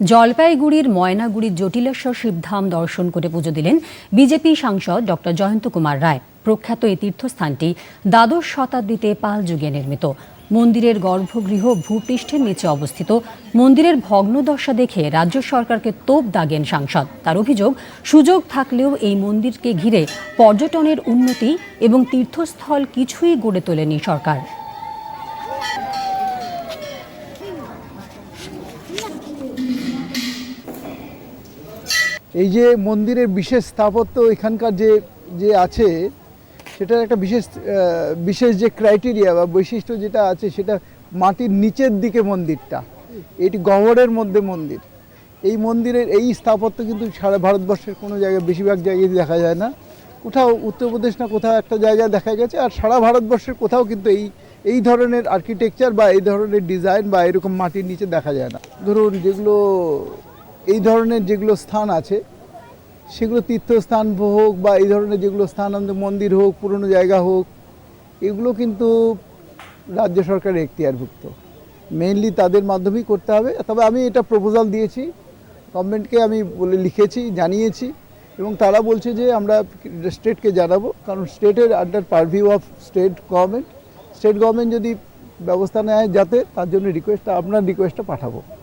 জলপাইগুড়ির ময়নাগুড়ির জটিলেশ্বর শিবধাম দর্শন করে পুজো দিলেন বিজেপি সাংসদ ডক্টর জয়ন্ত কুমার রায়। প্রখ্যাত এই তীর্থস্থানটি দ্বাদশ শতাব্দীতে পাল যুগে নির্মিত। মন্দিরের গর্ভগৃহ ভূপৃষ্ঠের নিচে অবস্থিত। মন্দিরের ভগ্নদশা দেখে রাজ্য সরকারকে তোপ দাগেন সাংসদ। তার অভিযোগ, সুযোগ থাকলেও এই মন্দিরকে ঘিরে পর্যটনের উন্নতি এবং তীর্থস্থল কিছুই গড়ে তোলেনি সরকার। এই যে মন্দিরের বিশেষ স্থাপত্য এখানকার যে যে আছে, সেটার একটা বিশেষ বিশেষ যে ক্রাইটেরিয়া বা বৈশিষ্ট্য যেটা আছে, সেটা মাটির নিচের দিকে মন্দিরটা। এটি গহ্বরের মধ্যে মন্দির। এই মন্দিরের এই স্থাপত্য কিন্তু সারা ভারতবর্ষের কোনো জায়গায়, বেশিরভাগ জায়গায় দেখা যায় না। কোথাও উত্তরপ্রদেশ না কোথাও একটা জায়গায় দেখা গেছে, আর সারা ভারতবর্ষের কোথাও কিন্তু এই এই ধরনের আর্কিটেকচার বা এই ধরনের ডিজাইন বা এরকম মাটির নিচে দেখা যায় না। ধরুন যেগুলো এই ধরনের যেগুলো স্থান আছে, সেগুলো তীর্থস্থান হোক বা এই ধরনের যেগুলো স্থান মন্দির হোক, পুরনো জায়গা হোক, এগুলো কিন্তু রাজ্য সরকারের এখতিয়ারভুক্ত। মেইনলি তাদের মাধ্যমেই করতে হবে। তবে আমি এটা প্রপোজাল দিয়েছি। গভর্নমেন্টকে আমি বলে লিখেছি, জানিয়েছি এবং তারা বলছে যে আমরা স্টেটকে জানাব। কারণ স্টেটের under purview of state government state government যদি ব্যবস্থা নেয় যাতে, তার জন্য রিকোয়েস্টটা আপনার রিকোয়েস্টটা পাঠাবো।